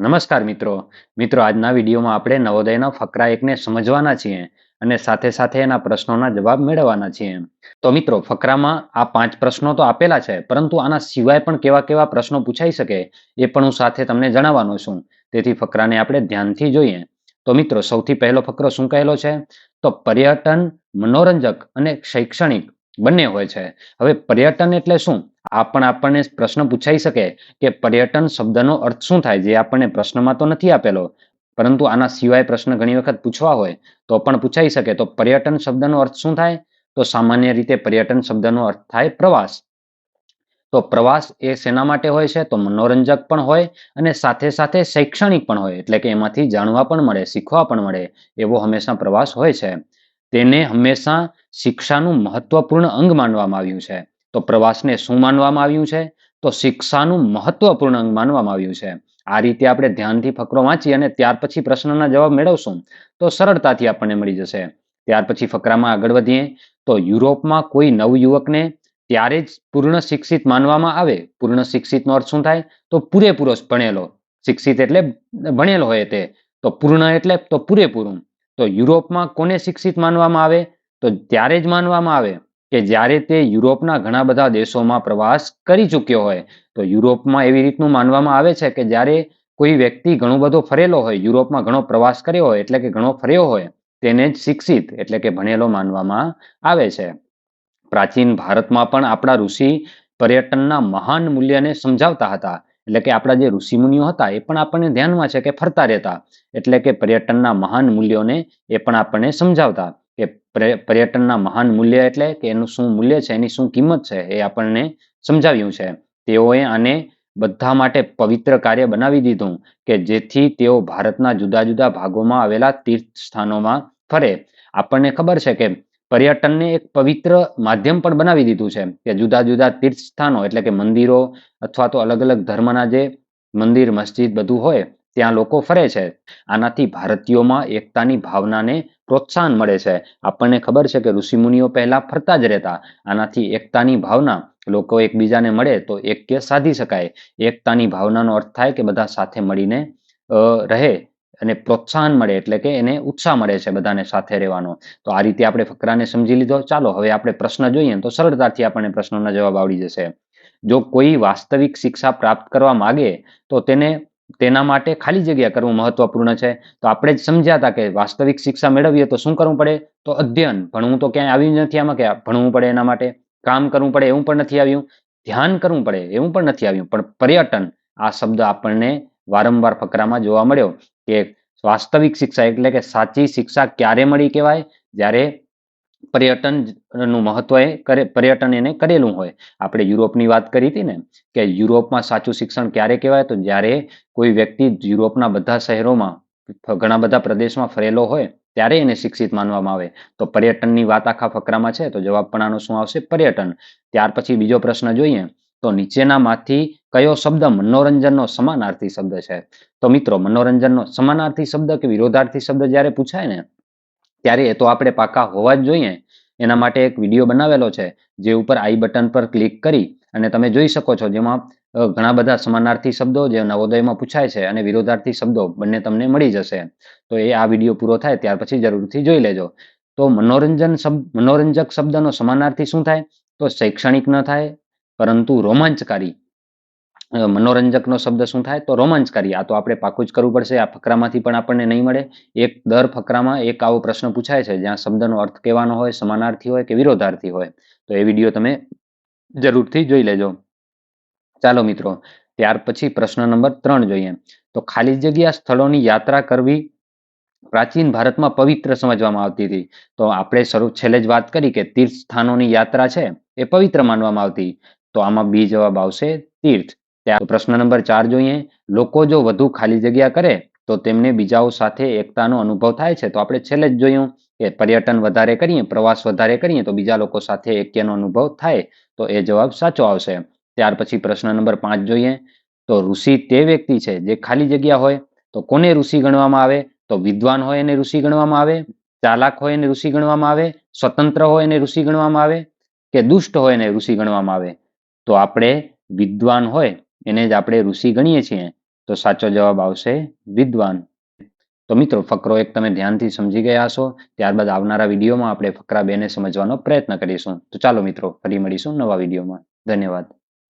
નમસ્કાર મિત્રો. મિત્રો, આજના વિડીયોમાં આપણે નવોદયના ફકરા એકને સમજવાના છીએ અને સાથે સાથે એના પ્રશ્નોના જવાબ મેળવવાના છીએ. તો મિત્રો, ફકરામાં આ પાંચ પ્રશ્નો તો આપેલા છે, પરંતુ આના સિવાય પણ કેવા કેવા પ્રશ્નો પૂછાઈ શકે એ પણ હું સાથે તમને જણાવવાનો છું. તેથી ફકરાને આપણે ધ્યાનથી જોઈએ. તો મિત્રો, સૌથી પહેલો ફકરો શું કહેલો છે? તો પર્યટન, મનોરંજક અને શૈક્ષણિક. બંને હોય છે. હવે પર્યટન એટલે શું? આ પણ આપણને પ્રશ્ન પૂછાઈ શકે કે પર્યટન શબ્દનો અર્થ શું થાય? જે આપણને પ્રશ્નમાં તો નથી આપેલો. પરંતુ આના સિવાય પ્રશ્ન ઘણી વખત પૂછવા હોય તો પણ પૂછાઈ શકે. તો પર્યટન શબ્દનો અર્થ શું થાય? તો સામાન્ય રીતે પર્યટન શબ્દનો અર્થ થાય પ્રવાસ. તો પ્રવાસ એ શેના માટે હોય છે? તો મનોરંજક પણ હોય અને સાથે સાથે શૈક્ષણિક પણ હોય. એટલે કે એમાંથી જાણવા પણ મળે, શીખવા પણ મળે એવો હંમેશા પ્રવાસ હોય છે. તેને હંમેશા શિક્ષાનું મહત્વપૂર્ણ અંગ માનવામાં આવ્યું છે. તો પ્રવાસને શું માનવામાં આવ્યું છે? તો શિક્ષાનું મહત્વપૂર્ણ અંગ માનવામાં આવ્યું છે. આ રીતે આપણે ધ્યાનથી ફકરો વાંચી અને ત્યાર પછી પ્રશ્નના જવાબ મેળવશું. તો સરળતાથી આપણને મળી જશે. ત્યાર પછી ફકરામાં આગળ વધીએ. તો યુરોપમાં કોઈ નવયુવકને ત્યારે જ પૂર્ણ શિક્ષિત માનવામાં આવે? પૂર્ણ શિક્ષિતનો અર્થ શું થાય? તો પૂરેપૂરો ભણેલો. શિક્ષિત એટલે ભણેલો હોય તે. તો પૂર્ણ એટલે તો પૂરેપૂરું. તો યુરોપમાં કોને શિક્ષિત માનવામાં આવે? તો ત્યારે જ માનવામાં આવે કે જ્યારે તે યુરોપના ઘણા બધા દેશોમાં પ્રવાસ કરી ચૂક્યો હોય, તો યુરોપમાં એવી રીતનું માનવામાં આવે છે કે જ્યારે કોઈ વ્યક્તિ ઘણો બધો ફરેલો હોય, યુરોપમાં ઘણો પ્રવાસ કર્યો હોય, એટલે કે ઘણો ફર્યો હોય, તેને જ શિક્ષિત એટલે કે ભણેલો માનવામાં આવે છે. પ્રાચીન ભારતમાં પણ આપણા ઋષિ પર્યટનના મહાન મૂલ્યને સમજાવતા હતા એટલે કે આપણા જે ઋષિમુનિઓ હતા, એ પણ આપણને ધ્યાનમાં છે કે ફરતા રહેતા. એટલે કે પર્યટનના મહાન મૂલ્યોને એ પણ આપણને સમજાવતા કે પર્યટનના મહાન મૂલ્ય એટલે કે એનું શું મૂલ્ય છે, એની શું કિંમત છે, એ આપણને સમજાવ્યું છે. તેઓએ આને બધા માટે પવિત્ર કાર્ય બનાવી દીધું કે જેથી તેઓ ભારતના જુદા જુદા ભાગોમાં આવેલા તીર્થ સ્થાનોમાં ફરે. આપણને ખબર છે કે પર્યટનને એક પવિત્ર માધ્યમ પણ બનાવી દીધું છે કે જુદા જુદા તીર્થ સ્થાનો એટલે કે મંદિરો અથવા તો અલગ અલગ ધર્મના જે મંદિર, મસ્જિદ બધું હોય, ત્યાં લોકો ફરે છે. આનાથી ભારતીયોમાં એકતાની ભાવનાને પ્રોત્સાહન મળે છે. આપણને ખબર છે કે ઋષિમુનિઓ પહેલા ફરતા જ રહેતા. આનાથી એકતાની ભાવના લોકો એકબીજાને મળે તો એક્ય સાધી શકાય. એકતાની ભાવનાનો અર્થ થાય કે બધા સાથે મળીને રહે. અને પ્રોત્સાહન મળે એટલે કે એને ઉત્સાહ મળે છે બધાને સાથે રહેવાનો. તો આ રીતે આપણે ફકરાને સમજી લીધો. ચાલો, હવે આપણે પ્રશ્ન જોઈએ તો સરળતાથી આપણને પ્રશ્નોના જવાબ આવડી જશે. જો કોઈ વાસ્તવિક શિક્ષા પ્રાપ્ત કરવા માગે તો તેને તેના માટે ખાલી જગ્યા કરવું મહત્વપૂર્ણ છે. તો આપણે જ સમજ્યા હતા કે વાસ્તવિક શિક્ષા મેળવીએ તો શું કરવું પડે? તો અધ્યયન. ભણવું તો ક્યાંય આવ્યું નથી આમાં કે ભણવું પડે એના માટે. કામ કરવું પડે એવું પણ નથી આવ્યું. ધ્યાન કરવું પડે એવું પણ નથી આવ્યું. પણ પર્યટન આ શબ્દ આપણને વારંવાર ફકરામાં જોવા મળ્યો કે વાસ્તવિક શિક્ષા એટલે કે સાચી શિક્ષા ક્યારે મળી કહેવાય? જ્યારે પર્યટનનું મહત્વ એ કરે, પર્યટન એને કરેલું હોય. આપણે યુરોપની વાત કરી હતી ને કે યુરોપમાં સાચું શિક્ષણ ક્યારે કહેવાય? તો જ્યારે કોઈ વ્યક્તિ યુરોપના બધા શહેરોમાં ઘણા બધા પ્રદેશમાં ફરેલો હોય, ત્યારે એને શિક્ષિત માનવામાં આવે. તો પર્યટનની વાત આખા ફકરામાં છે? તો જવાબ પણ આનો શું આવશે? પર્યટન. ત્યાર પછી બીજો પ્રશ્ન જોઈએ. તો નીચેનામાંથી કયો શબ્દ મનોરંજનનો સમાનાર્થી શબ્દ છે? તો મિત્રો, મનોરંજનનો સમાનાર્થી શબ્દ કે વિરોધાર્થી શબ્દ જ્યારે પૂછાય ને, ત્યારે એ તો આપણે પાકા હોવા જ જોઈએ. એના માટે એક વીડિયો બનાવેલો છે, જે ઉપર આઈ બટન પર ક્લિક કરી અને તમે જોઈ શકો છો જેમાં ઘણા બધા સમાનાર્થી શબ્દો જે નવોદયમાં પૂછાય છે અને વિરોધાર્થી શબ્દો બંને તમને મળી જશે. તો એ આ વીડિયો પૂરો થાય ત્યાર પછી જરૂરથી જોઈ લેજો. તો મનોરંજન શબ્દ મનોરંજક શબ્દનો સમાનાર્થી શું થાય? તો શૈક્ષણિક ન થાય પરંતુ રોમાંચકારી. મનોરંજકનો શબ્દ શું થાય? તો રોમાંચકારી. આ તો આપણે પાકું જ કરવું પડશે. આ ફકરામાંથી પણ આપણને નહીં મળે. એક દર ફકરામાં એક આવો પ્રશ્ન પૂછાય છે, જ્યાં શબ્દનો અર્થ કહેવાનો હોય, સમાનાર્થી હોય કે વિરોધાર્થી હોય. તો એ વીડિયો તમે જરૂરથી જોઈ લેજો. ચાલો મિત્રો, ત્યાર પછી પ્રશ્ન નંબર ત્રણ જોઈએ. તો ખાલી જગ્યા સ્થળોની યાત્રા કરવી પ્રાચીન ભારતમાં પવિત્ર સમજવામાં આવતી હતી. તો આપણે શરૂ, છેલ્લે જ વાત કરી કે તીર્થ સ્થાનોની યાત્રા છે, એ પવિત્ર માનવામાં આવતી. તો આમાં બી જવાબ આવશે તીર્થ. ત્યાં પ્રશ્ન નંબર ચાર જોઈએ. લોકો જો વધુ ખાલી જગ્યા કરે, તો તેમને બીજાઓ સાથે એકતાનો અનુભવ થાય છે. તો આપણે છેલ્લે જ જોયું કે પર્યટન વધારે કરીએ, પ્રવાસ વધારે કરીએ, તો બીજા લોકો સાથે એક્યનો અનુભવ થાય. તો એ જવાબ સાચો આવશે. ત્યાર પછી પ્રશ્ન નંબર પાંચ જોઈએ. તો ઋષિ તે વ્યક્તિ છે જે ખાલી જગ્યા હોય, તો કોને ઋષિ ગણવામાં આવે? તો વિદ્વાન હોય એને ઋષિ ગણવામાં આવે, ચાલાક હોય એને ઋષિ ગણવામાં આવે, સ્વતંત્ર હોય એને ઋષિ ગણવામાં આવે, કે દુષ્ટ હોય એને ઋષિ ગણવામાં આવે? તો આપણે વિદ્વાન હોય, એને જ આપણે ઋષિ ગણીએ છીએ, તો સાચો જવાબ આવશે વિદ્વાન. તો મિત્રો, ફકરો એક તમે ધ્યાનથી સમજી ગયા હશો, ત્યારબાદ આવનારા વિડીયોમાં આપણે ફકરા બેને સમજવાનો પ્રયત્ન કરીશું. તો ચાલો મિત્રો, ફરી મળીશું નવા વિડીયોમાં. ધન્યવાદ.